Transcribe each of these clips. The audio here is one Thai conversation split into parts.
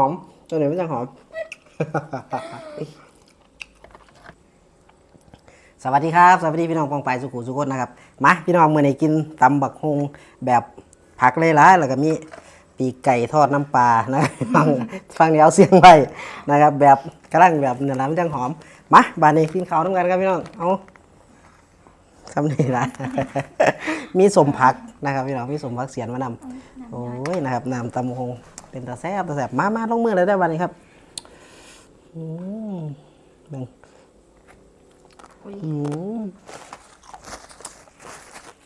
อม ตัวไหนไม่จังหอม สวัสดีครับ สวัสดีพี่น้องปองไปสุขุสุขนนะครับ มาพี่น้องเมื่อไหกินตำบักฮงแบบผักเลยละแล้วก็มีปีไก่ทอดน้ำปลานะฟังฟังเดี๋ยวเสียงไปนะครับ แบบกระลังแบบเนี่ยละมันจังหอม มาบานนี้กินข้าวน้ำกันครับพี่น้อง เอาคำนี้ละมีสมผักนะครับพี่น้องมีสมผักเสียนมานำโอ้ยนะครับน้ำตำบักฮง เป็นตาแซ่บตาแซ่บมามาลงมือเลยได้วันนี้ครับอืมหนึ่งอืม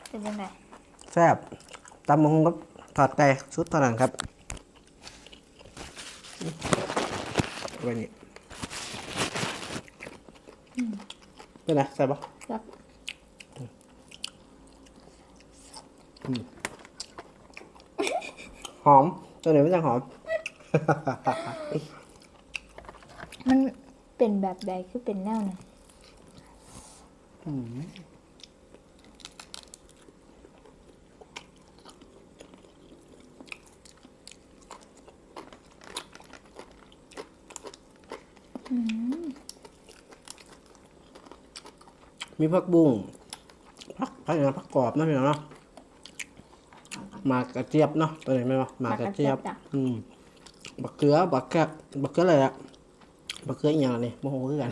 เป็นยังไงแซ่บตำมะฮงกับถอดไก่ชุดเท่านั้นครับวันนี้เป็นไงแซ่บปะครับหอม ตัวไหนไม่จังหอม มันเป็นแบบใดคือเป็นแนวไหนอืมมีผักบุ้งผักผักอย่างผักกรอบนะพี่น้องเนาะห มากกระเจี๊ยบเนาะตัวไหนไม่วะหมากกระเจี๊ยบจ้ะ อืมบักเกลือบักแกะบักเกลืออะไรอะบักเกลืออหย่างนี้โมโหคือกัน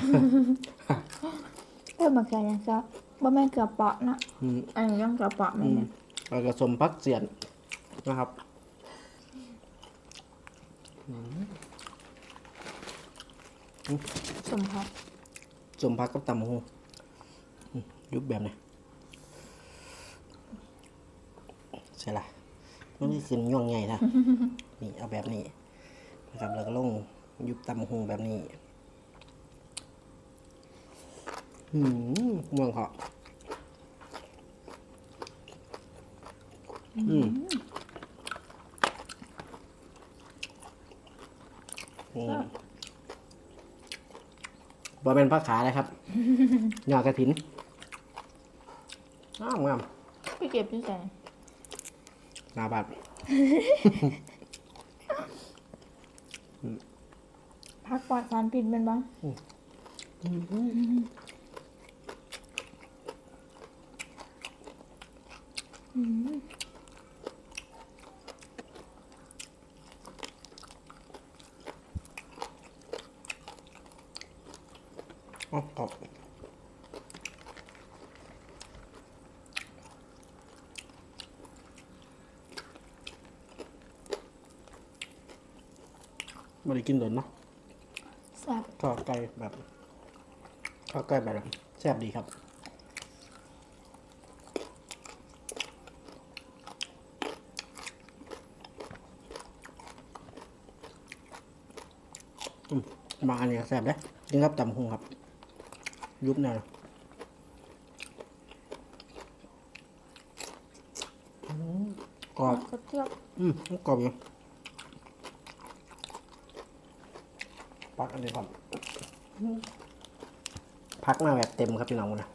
เออมาเกลือยังก็บ่แม่นเกลือเปาะนะอืม อันนี้ต้องเกลือเปาะไหมอืมเนี่ยแล้วก็สมพักเสียนนะครับอืมสมพักสมพักกับตำหูยุบแบบไหนใช่ละ มันนี่ขึ้นย่องใหญ่นะนี่เอาแบบนี้นะครับแล้วก็ลงยุบตำหูแบบนี้หืมม่วงเหาะอืมอืมบ่เป็นผ้าขาเลยครับยอดกระถินอ้าวงามพี่เก็บที่ใส่ หนาบัดพักปลอดสารพิษแมันบ้างมอ๋อขอบ ไม่ได้กินโดนเนาะแซ่บทอดไก่แบบทอดไก่แบบแซ่บดีครับอืมบางอันเนี่ยแซ่บเด้กินครับตำหงครับ ยุบแนวอืมกรอบกระเทียบอืมกรอบอยู่ ปักอันนี้ก่อนพักมาแบบเต็มครับพี่น้องนะ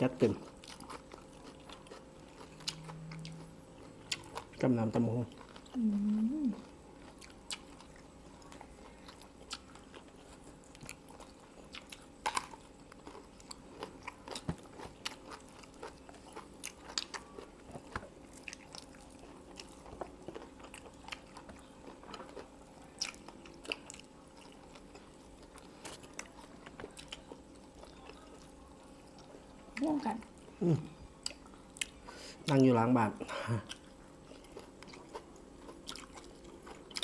จัดเต็มกำนำตำหงร่วมกั นนั่งอยู่หล้างบ้าน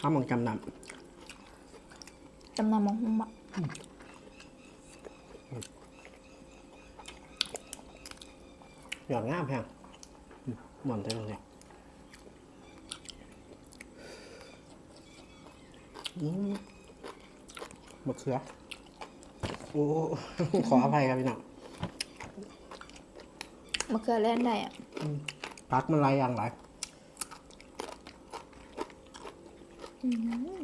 ข้ามองจำนจำนำมองมะำหยอดง่ามแพงอืมหมอนเท่าเลยอืมมะเขือ โอ้ ขออภัยครับพี่น้อง มะเขือแล่นได้อะพักมันหลายอย่างหลายอืม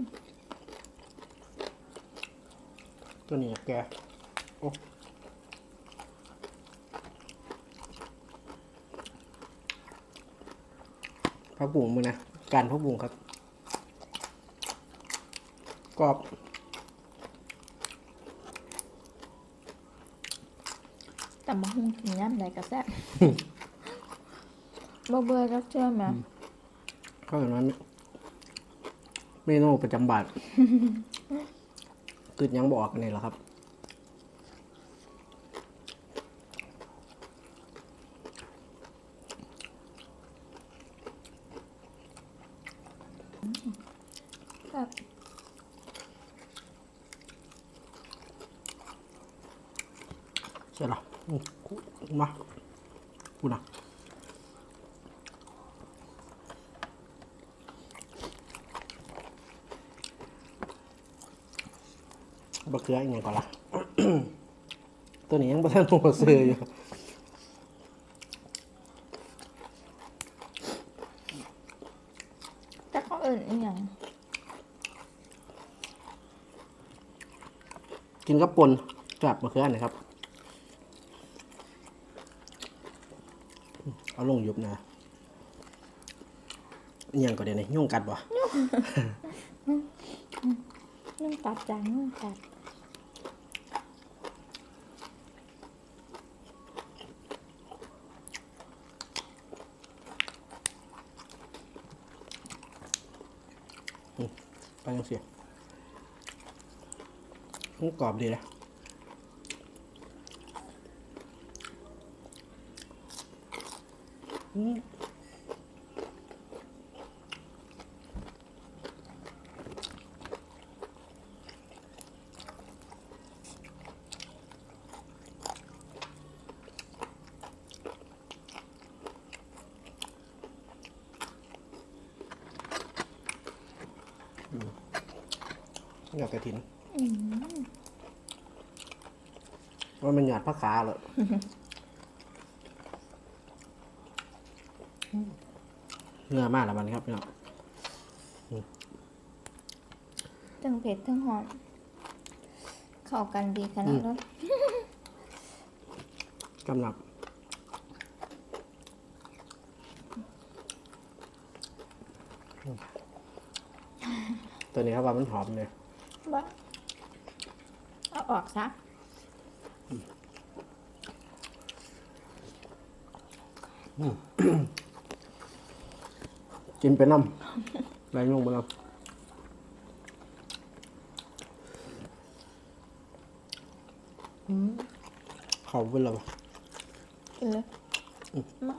ตัวนี้แกโอ้พักบุ้งมึงนะ การพักบุ้งครับกรอบ แต่มาหุ่งกินย่ำใดก็แซ่บบ่เบื่อก็เชื่อไหมก็อย่างนั้นเมนูประจำบาทคือยังบอกกันนี่แหละครับครับใช่หรออืม มาพูดนะบะเขืออีกอย่างก่อนละตัวนี้ยังบ่ทันหัวซื้ออยู่แต่เขาเอิ่นอีหยังกินกับปนจับบะเขือหนะครับ เอาลงยุบนะอิหยังก็เดี๋ยวนี้ยุ่งกัดบ่นึ่งตัดจังนึ่งตัดไปยังเสียมันกรอบดีนะ อืมอยากกระถินอืมว่ามันหยาดผ้าขาเหรอ เนื้อมากแล้วมันครับพี่น้องทั้งเผ็ดทั้งหอมเข้ากันดีขนาดนั้นกำลับตัวนี้ครับว่ามันหอมเลยบ้าเอาออกซะ กินไปน้ำไรยุ่งไปน้ำเขาเป็นหรอวะกินเลยมา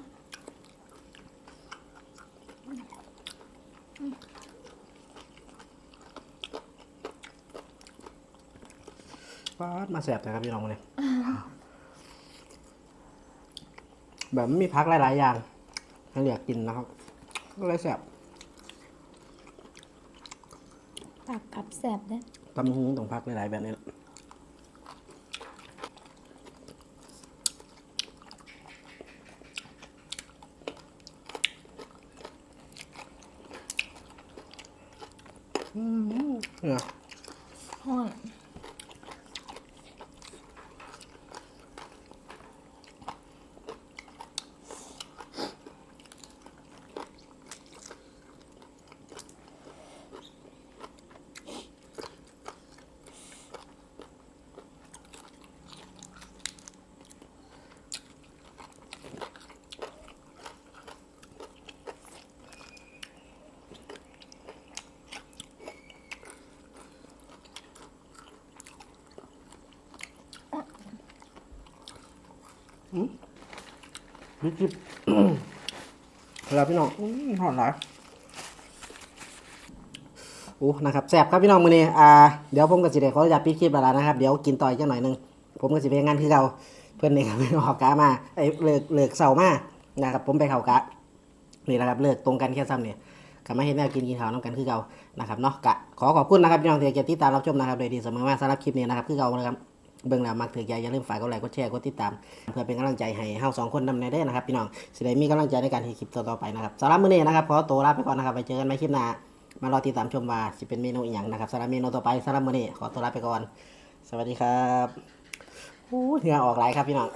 ป้าดมาแสบนะครับพี่น้องเนี่ยแบบมันมีพักหลาย ๆ อย่างให้เรียกกินนะครับ ก็เลยแสบผักกับแซ่บเด้ตำหูต้องพักหลายๆแบบนี้แหละอืมเนี่ยห้อน ยิบยิบเวลาพี่น้องอื้อหอมหลายโอ้นะครับแซ่บครับพี่น้องมื้อนี้อ่าเดี๋ยวผมกับสิเดขออนุญาตปิดคลิปแล้วล่ะนะครับ เดี๋ยวกินต่ออีกจักหน่อยหนึง ผมก็สิไปงานคือเก่าเพื่อนนี่ครับออกกะมาไอ้ยเลิกเลิกเสาร์มานะครับ ผมไปเข้ากะนี่แหละครับเลิกตรงกันแค่ซ้ำเนี่ยก็มาเห็นแนวกินกินข้าวน้ำกันคือเก่านะครับเนาะกะขอขอบคุณนะครับพี่น้องที่ติดตามรับชมนะครับโดยดีเสมอมาสำหรับคลิปนี้นะครับคือเก่านะครับ เบื้องหล้วมักถือใจอย่าลืมฝากกดไลค์กดแชร์กดติดตาม เพื่อเป็นกำลังใจให้เฮาสองคนนำในได้นะครับ พี่น้องสิได้มีกำลังใจในการที่คลิปต่อๆไปนะครับสำหรับมื้อนี้นะครับขอตัวลาไปก่อนนะครับไปเจอกันใหม่คลิปหน้ามารอติดตามชมว่าสิเป็นเมนูอีหยังนะครับสำหรับเมนูต่อไปสำหรับมื้อนี้ขอตัวลาไปก่อน สวัสดีครับโอ้เหงื่อออกหลายครับพี่น้อง